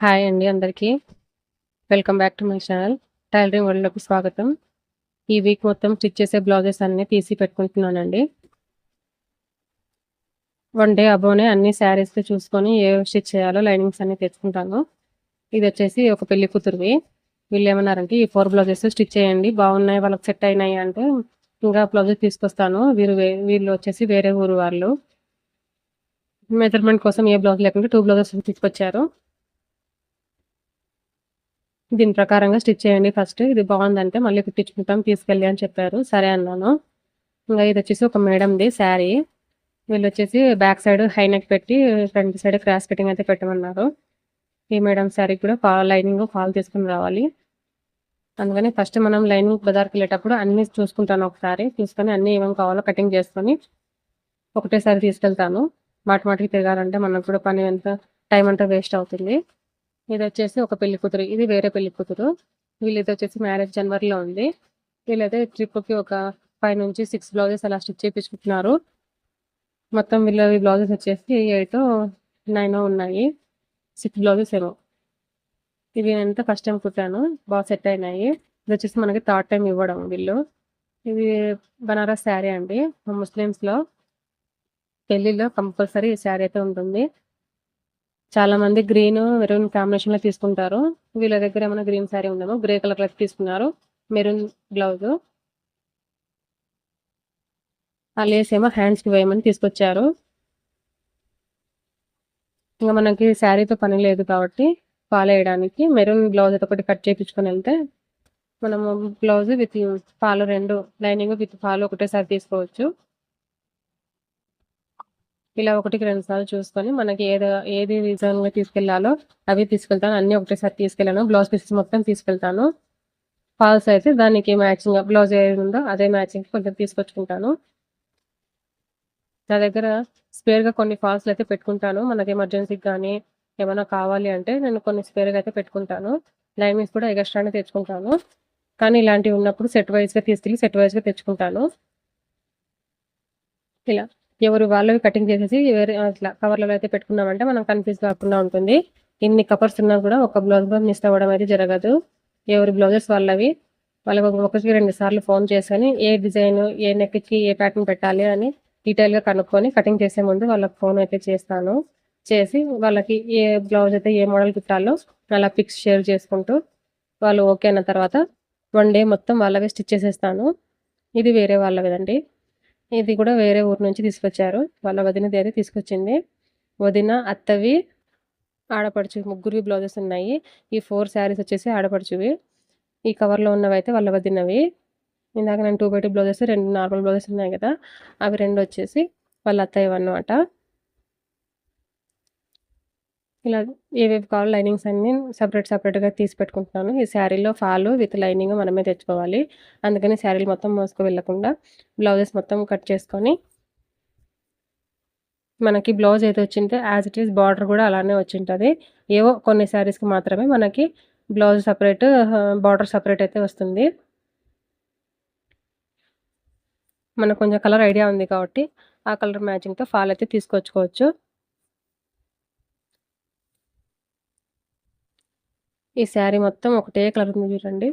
Hi అండి అందరికీ. Welcome back to my channel. Tailoring వరల్డ్‌లోకి స్వాగతం. ఈ వీక్ మొత్తం స్టిచ్ చేసే బ్లౌజెస్ అన్నీ తీసి పెట్టుకుంటున్నానండి. వన్ డే అబోనే అన్ని శారీస్ చూసుకొని ఏ స్టిచ్ చేయాలో లైనింగ్స్ అన్నీ తెచ్చుకుంటాను. ఇది వచ్చేసి ఒక పెళ్ళి కూతురివి. వీళ్ళేమన్నారంటే ఈ ఫోర్ బ్లౌజెస్ స్టిచ్ చేయండి. బాగున్నాయి వాళ్ళకి సెట్ అయినాయి అంటే ఇంకా బ్లౌజెస్ తీసుకొస్తాను. వీరు వీళ్ళు వచ్చేసి వేరే ఊరు వాళ్ళు. మెజర్‌మెంట్ కోసం ఏ బ్లౌజ్ లేకుండా టూ బ్లౌజెస్ తీసుకొచ్చారు. దీని ప్రకారంగా స్టిచ్ చేయండి ఫస్ట్. ఇది బాగుందంటే మళ్ళీ కుట్టించుకుంటాం తీసుకెళ్ళి అని చెప్పారు. సరే అన్నాను. ఇంకా ఇది వచ్చేసి ఒక మేడంది శారీ. వీళ్ళొచ్చేసి బ్యాక్ సైడ్ హైనెక్ పెట్టి ఫ్రంట్ సైడ్ క్రాస్ కటింగ్ అయితే పెట్టమన్నారు. ఈ మేడం శారీ కూడా ఫాల్ లైనింగ్ ఫాల్ తీసుకుని రావాలి. అందుకని ఫస్ట్ మనం లైనింగ్ బజార్కి వెళ్ళేటప్పుడు అన్నీ చూసుకుంటాను ఒకసారి. చూసుకొని అన్నీ ఏమేమి కావాలో కటింగ్ చేసుకొని ఒకటేసారి తీసుకెళ్తాను. మాటి మాటికి తిరగాలంటే మనకు కూడా పని ఎంత టైం అంతా వేస్ట్ అవుతుంది. ఇది వచ్చేసి ఒక పెళ్ళి కూతురు. ఇది వేరే పెళ్ళి కూతురు. వీళ్ళదొచ్చేసి మ్యారేజ్ జనవరిలో ఉంది. వీళ్ళైతే ట్రిప్‌కి ఒక 5-6 బ్లౌజెస్ అలా స్టిచ్ చేయించుకుంటున్నారు మొత్తం వీళ్ళవి బ్లౌజెస్ వచ్చేసి 8 9 ఉన్నాయి. సిక్స్ బ్లౌజెస్ ఏమో. ఇవి అంతా ఫస్ట్ టైం కుట్టాను. బాగా సెట్ అయినాయి. ఇది వచ్చేసి మనకి థర్డ్ టైం ఇవ్వడం వీళ్ళు. ఇది బనారస్ శారీ అండి. ముస్లిమ్స్‌లో పెళ్ళిలో కంపల్సరీ ఈ శారీ అయితే ఉంటుంది. చాలా మంది గ్రీన్ మెరూన్ కాంబినేషన్లో తీసుకుంటారు. వీళ్ళ దగ్గర ఏమైనా గ్రీన్ శారీ ఉందేమో గ్రే కలర్లో తీసుకున్నారు. మెరూన్ బ్లౌజ్ ఆ లేస్ ఏమో హ్యాండ్స్కి వేయమని తీసుకొచ్చారు. ఇంకా మనకి శారీతో పని లేదు కాబట్టి ఫాల్ వేయడానికి మెరూన్ బ్లౌజ్ అయితే ఒకటి కట్ చేపించుకొని వెళ్తే మనము బ్లౌజ్ విత్ పాలు రెండు లైనింగ్ విత్ ఫాల్ ఒకటేసారి తీసుకోవచ్చు. ఇలా ఒకటికి రెండు సార్లు చూసుకొని మనకి ఏదో ఏది రీజన్గా తీసుకెళ్ళాలో అవి తీసుకెళ్తాను. అన్నీ ఒకటేసారి తీసుకెళ్ళాను బ్లౌజ్ పీసెస్ మొత్తం తీసుకెళ్తాను. ఫాల్స్ అయితే దానికి మ్యాచింగ్ బ్లౌజ్ ఏది ఉందో అదే మ్యాచింగ్ కొంచెం తీసుకొచ్చుకుంటాను. నా దగ్గర స్పేర్‌గా కొన్ని ఫాల్స్‌లు అయితే పెట్టుకుంటాను. మనకి ఎమర్జెన్సీకి కానీ ఏమైనా కావాలి అంటే నేను కొన్ని స్పేర్‌గా అయితే పెట్టుకుంటాను. లైనింగ్స్ కూడా ఎగస్ట్రానే తెచ్చుకుంటాను. కానీ ఇలాంటివి ఉన్నప్పుడు సెట్ వైస్‌గా తీసుకెళ్ళి సెట్ వైస్‌గా తెచ్చుకుంటాను. ఇలా ఎవరు వాళ్ళవి కటింగ్ చేసేసి వేరే అట్లా కవర్లలో అయితే పెట్టుకున్నామంటే మనం కన్‌ఫ్యూజ్ కాకుండా ఉంటుంది. ఇన్ని కవర్స్ ఉన్నా కూడా ఒక బ్లౌజ్ కూడా మిస్ అవ్వడం అయితే జరగదు. ఎవరి బ్లౌజెస్ వాళ్ళవి. వాళ్ళకి ఒకటికి రెండు సార్లు ఫోన్ చేసుకొని ఏ డిజైన్, ఏ నెక్‌కి ఏ ప్యాటర్న్ పెట్టాలి అని డీటెయిల్‌గా కనుక్కొని కటింగ్ చేసే ముందు వాళ్ళకి ఫోన్ అయితే చేస్తాను. చేసి వాళ్ళకి ఏ బ్లౌజ్ అయితే ఏ మోడల్ కుట్టాలో అలా పిక్స్ షేర్ చేసుకుంటూ వాళ్ళు ఓకే అన్న తర్వాత వన్ డే మొత్తం వాళ్ళవే స్టిచ్ చేసేస్తాను. ఇది వేరే వాళ్ళవిదండి ఇది కూడా వేరే ఊరు నుంచి తీసుకొచ్చారు. వాళ్ళ వదినది అయితే తీసుకొచ్చింది. వదిన, అత్తవి, ఆడపడుచు ముగ్గురివి బ్లౌజెస్ ఉన్నాయి. ఈ ఫోర్ శారీస్ వచ్చేసి ఆడపడుచువి. ఈ కవర్‌లో ఉన్నవి అయితే వాళ్ళ వదినవి. ఇందాక నేను టూ బై టూ బ్లౌజెస్ రెండు నార్మల్ బ్లౌజెస్ ఉన్నాయి కదా! అవి రెండు వచ్చేసి వాళ్ళ అత్తయ్యవన్నమాట. ఇలా ఏవేవి కావాలో లైనింగ్స్ అన్నీ సపరేట్ సపరేట్గా తీసి పెట్టుకుంటున్నాను. ఈ శారీలో ఫాలు విత్ లైనింగ్ మనమే తెచ్చుకోవాలి. అందుకని శారీలు మొత్తం మోసుకు వెళ్ళకుండా బ్లౌజెస్ మొత్తం కట్ చేసుకొని మనకి బ్లౌజ్ అయితే వచ్చిందో యాజ్ ఇట్ ఈస్ బార్డర్ కూడా అలానే వచ్చింటుంది ఏవో కొన్ని శారీస్‌కి మాత్రమే మనకి బ్లౌజ్ సపరేట్ బార్డర్ సపరేట్ అయితే వస్తుంది. మనకు కొంచెం కలర్ ఐడియా ఉంది కాబట్టి ఆ కలర్ మ్యాచింగ్‌తో ఫాల్ అయితే తీసుకొచ్చుకోవచ్చు. ఈ శారీ మొత్తం ఒకటే కలర్ ఉంది చూడండి.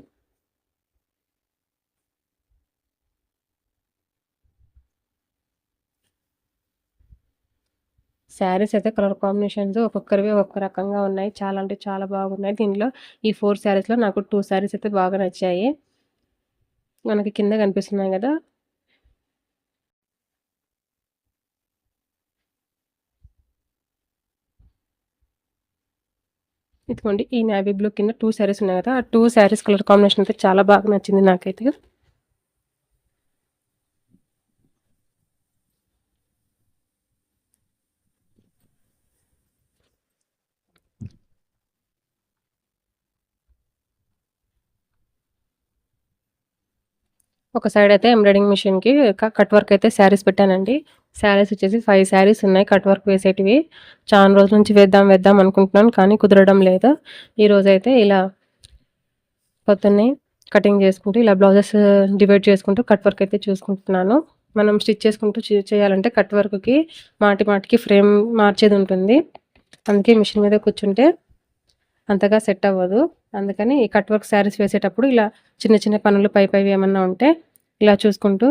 శారీస్ అయితే కలర్ కాంబినేషన్స్ ఒక్కొక్కరివి ఒక్కొక్క రకంగా ఉన్నాయి. చాలా అంటే చాలా బాగున్నాయి. దీనిలో ఈ ఫోర్ శారీస్‌లో నాకు టూ శారీస్ అయితే బాగా నచ్చాయి. మనకి కింద కనిపిస్తున్నాయి కదా! ఇదిగోండి ఈ నేవీ బ్లూ కింద టూ శారీస్ ఉన్నాయి కదా! ఆ టూ శారీస్ కలర్ కాంబినేషన్ అయితే చాలా బాగా నచ్చింది నాకైతే. ఒక సైడ్ అయితే ఎంబ్రాయిడింగ్ మిషన్‌కి కట్ వర్క్ అయితే శారీస్ పెట్టానండి. శారీస్ వచ్చేసి ఫైవ్ శారీస్ ఉన్నాయి కట్ వర్క్ వేసేటివి. చాలా రోజుల నుంచి వేద్దాం వేద్దాం అనుకుంటున్నాను. కానీ కుదరడం లేదు. ఈరోజైతే ఇలా పొద్దున్నే కటింగ్ చేసుకుంటూ ఇలా బ్లౌజెస్ డివైడ్ చేసుకుంటూ కట్ వర్క్ అయితే చూసుకుంటున్నాను. మనం స్టిచ్ చేసుకుంటూ చేయాలంటే కట్ వర్క్‌కి మాటి మాటికి ఫ్రేమ్ మార్చేది ఉంటుంది. అందుకే మిషన్ మీద కూర్చుంటే అంతగా సెట్ అవ్వదు అందుకని ఈ కట్ వర్క్ శారీస్ వేసేటప్పుడు ఇలా చిన్న చిన్న పనులు పై పైవి ఏమన్నా ఉంటే ఇలా చూసుకుంటూ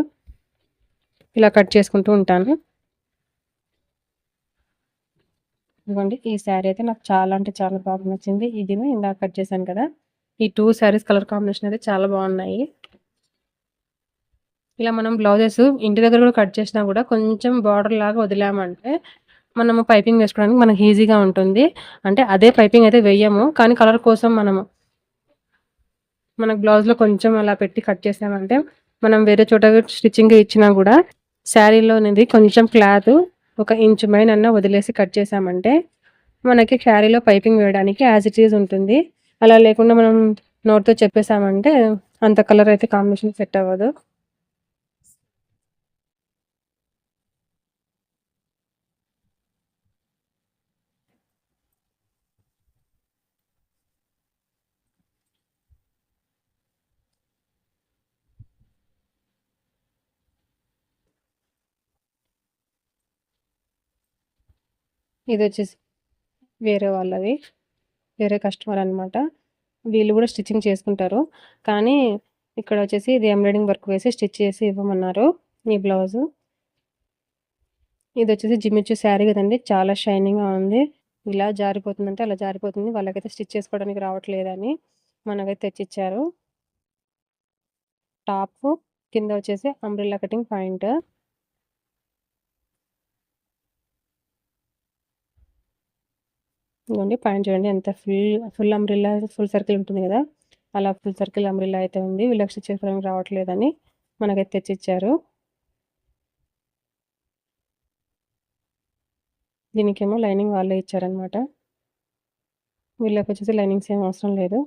ఇలా కట్ చేసుకుంటూ ఉంటాను. ఇదిగోండి ఈ శారీ అయితే నాకు చాలా అంటే చాలా బాగా నచ్చింది. ఇది ఇందాక కట్ చేశాను కదా ఈ టూ శారీస్ కలర్ కాంబినేషన్ అయితే చాలా బాగున్నాయి. ఇలా మనం బ్లౌజెస్ ఇంటి దగ్గర కూడా కట్ చేసినా కూడా కొంచెం బార్డర్ లాగా వదిలామంటే మనము పైపింగ్ వేసుకోవడానికి మనకు ఈజీగా ఉంటుంది. అంటే అదే పైపింగ్ అయితే వేయము కానీ కలర్ కోసం మనము మనకు బ్లౌజ్లో కొంచెం అలా పెట్టి కట్ చేసామంటే మనం వేరే చోట స్టిచ్చింగ్ ఇచ్చినా కూడా శారీలో అనేది కొంచెం క్లాత్ ఒక ఇంచు మైన వదిలేసి కట్ చేసామంటే మనకి శారీలో పైపింగ్ వేయడానికి యాజ్ ఇట్ ఈజ్ ఉంటుంది. అలా లేకుండా మనం నోట్తో చెప్పేసామంటే అంత కలర్ అయితే కాంబినేషన్ సెట్ అవ్వదు. ఇది వచ్చేసి వేరే వాళ్ళది వేరే కస్టమర్ అనమాట వీళ్ళు కూడా స్టిచ్చింగ్ చేసుకుంటారు. కానీ ఇక్కడ వచ్చేసి ఇది ఎంబ్రాయిడింగ్ వర్క్ వేసి స్టిచ్ చేసి ఇవ్వమన్నారు ఈ బ్లౌజు. ఇది వచ్చేసి జిమ్మిచ్చు శారీ కదండి చాలా షైనింగ్గా ఉంది. ఇలా జారిపోతుందంటే అలా జారిపోతుంది. వాళ్ళకైతే స్టిచ్ చేసుకోవడానికి రావట్లేదని మనకైతే తెచ్చిచ్చారు. టాప్ కింద వచ్చేసి అంబ్రిల్లా కటింగ్ పాయింట్. ఇదిగోండి పాయింట్ చూడండి ఎంత full full umbrella full circle ఉంటుంది కదా? అలా ఫుల్ సర్కిల్ అంబ్రిల్లా అయితే ఉంది. వీళ్ళకి స్టిచ్ చేసుకోవడానికి రావట్లేదని మనకైతే తెచ్చిచ్చారు. దీనికేమో లైనింగ్ వాళ్ళే ఇచ్చారనమాట వీళ్ళకి వచ్చేసి లైనింగ్స్ ఏం అవసరం లేదు.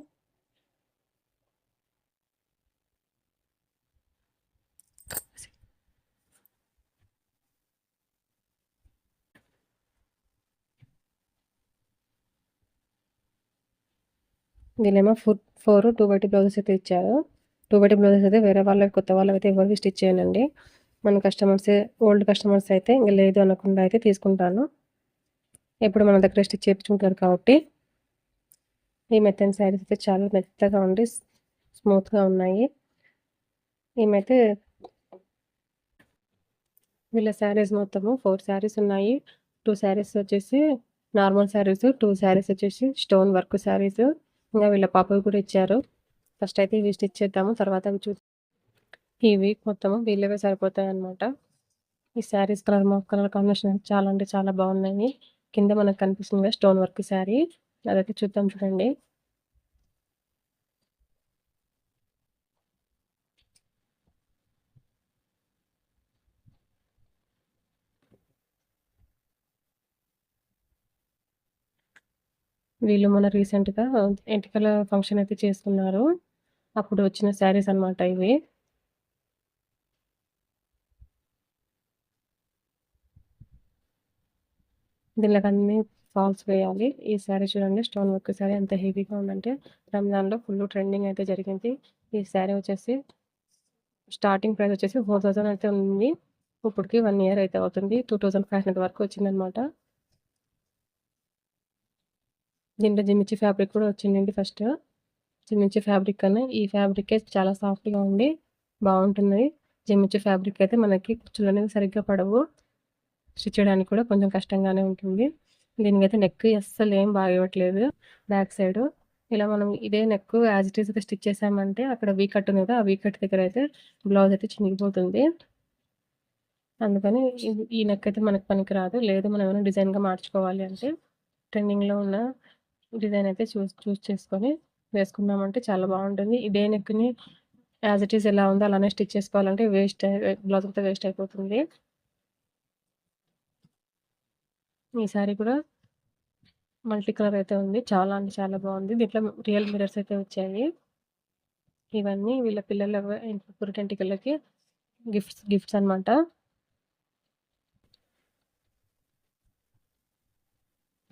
వీళ్ళేమో ఫుడ్ ఫోర్ టూ బట్టి బ్లౌజెస్ అయితే ఇచ్చారు. టూ బట్టి బ్లౌజెస్ అయితే వేరే వాళ్ళకి కొత్త వాళ్ళకి అయితే ఎవరికి స్టిచ్ చేయనండి మన కస్టమర్స్ ఓల్డ్ కస్టమర్స్ అయితే ఇంకా లేదు అనకుండా అయితే తీసుకుంటాను. ఎప్పుడు మన దగ్గర స్టిచ్ చేయించుకుంటారు కాబట్టి. ఈ మెత్తని శారీస్ అయితే చాలా మెత్తగా ఉండి స్మూత్గా ఉన్నాయి. ఈమెతే వీళ్ళ శారీస్ మొత్తము ఫోర్ శారీస్ ఉన్నాయి. టూ శారీస్ వచ్చేసి నార్మల్ శారీస్ టూ శారీస్ వచ్చేసి స్టోన్ వర్క్ శారీస్ ఇంకా వీళ్ళ పాపవి కూడా ఇచ్చారు. ఫస్ట్ అయితే ఇవి స్టిచ్ చేద్దాము తర్వాత అవి చూ ఇవి మొత్తము వీళ్ళవే సరిపోతాయి అనమాట ఈ శారీస్ కలర్ మా కలర్ కాంబినేషన్ చాలా అంటే చాలా బాగున్నాయి. కింద మనకు కనిపిస్తుంది స్టోన్ వర్క్ శారీ. అదైతే చూద్దాం చూడండి. వీళ్ళు మన రీసెంట్గా ఎంటికల ఫంక్షన్ అయితే చేసుకున్నారు అప్పుడు వచ్చిన శారీస్ అనమాట ఇవి. దీనికి అన్ని ఫాల్స్ వేయాలి. ఈ శారీ చూడండి స్టోన్ వర్క్ శారీ ఎంత హెవీగా ఉందంటే రంజాన్లో ఫుల్ ట్రెండింగ్ అయితే జరిగింది. ఈ శారీ వచ్చేసి స్టార్టింగ్ ప్రైస్ వచ్చేసి ఫోర్ థౌజండ్ అయితే ఉంది. ఇప్పటికి వన్ ఇయర్ అయితే అవుతుంది. టూ థౌజండ్ ఫైవ్ హండ్రెడ్ వరకు వచ్చిందనమాట దీంట్లో జిమ్మిచ్చి ఫ్యాబ్రిక్ కూడా వచ్చిందండి ఫస్ట్. జిమ్మిచ్చి ఫ్యాబ్రిక్ అని ఈ ఫ్యాబ్రిక్ చాలా సాఫ్ట్గా ఉండి బాగుంటుంది. జిమ్మిచ్చి ఫ్యాబ్రిక్ అయితే మనకి కుచ్చులు అనేవి సరిగ్గా పడవు. స్టిచ్ చేయడానికి కూడా కొంచెం కష్టంగానే ఉంటుంది. దీనికైతే నెక్ అస్సలు ఏం బాగా ఇవ్వట్లేదు. బ్యాక్ సైడ్ ఇలా మనం ఇదే నెక్ యాజ్ ఇట్ ఈస్ అయితే స్టిచ్ చేసామంటే అక్కడ వీ కట్ ఉంది కదా ఆ వీ కట్ దగ్గర అయితే బ్లౌజ్ అయితే చినిగిపోతుంది. అందుకని ఈ నెక్ అయితే మనకు పనికి రాదు లేదు మనం ఏమైనా డిజైన్గా మార్చుకోవాలి అంటే ట్రెండింగ్లో ఉన్న డిజైన్ అయితే చూస్ చూస్ చేసుకొని వేసుకున్నామంటే చాలా బాగుంటుంది. ఇదే నెక్ని యాజ్ ఇట్ ఈస్ ఎలా ఉందో అలానే స్టిచ్ చేసుకోవాలంటే వేస్ట్ బ్లౌజ్ అంతా వేస్ట్ అయిపోతుంది. ఈ సారీ కూడా మల్టీ కలర్ అయితే ఉంది. చాలా అంటే చాలా బాగుంది. దీంట్లో రియల్ మిరర్స్ అయితే వచ్చాయి. ఇవన్నీ వీళ్ళ పిల్లల పురిటెంటికలకి గిఫ్ట్స్ గిఫ్ట్స్ అనమాట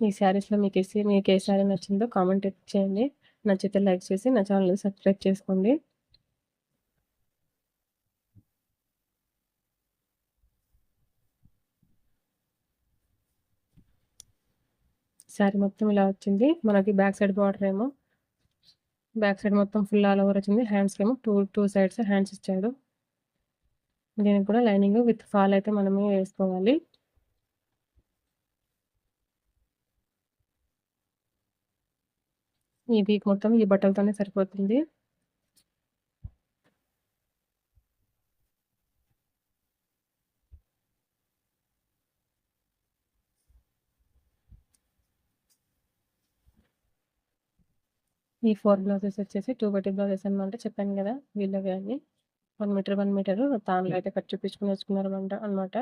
ఈ శారీస్లో మీకు ఏ మీకు ఏ శారీ నచ్చిందో కామెంట్ చేయండి. నచ్చితే లైక్ చేసి నా ఛానల్ సబ్స్క్రైబ్ చేసుకోండి. శారీ మొత్తం ఇలా వచ్చింది. మనకి బ్యాక్ సైడ్ బార్డర్ ఏమో బ్యాక్ సైడ్ మొత్తం ఫుల్ ఆల్ ఓవర్ వచ్చింది. హ్యాండ్స్కి ఏమో టూ టూ సైడ్స్ హ్యాండ్స్ ఇచ్చాడు దీనికి కూడా లైనింగ్ విత్ ఫాల్ అయితే మనమే వేసుకోవాలి. ఈ వీక్ మొత్తం ఈ బట్టలతోనే సరిపోతుంది. ఈ ఫోర్ బ్లౌజెస్ వచ్చేసి టూ బట్టి బ్లౌజెస్ అనమాట చెప్పాను కదా వీళ్ళవి అన్ని. వన్ మీటర్ వన్ మీటర్ తానులో అయితే కట్ చూపించుకుని వచ్చుకున్నారు అనమాట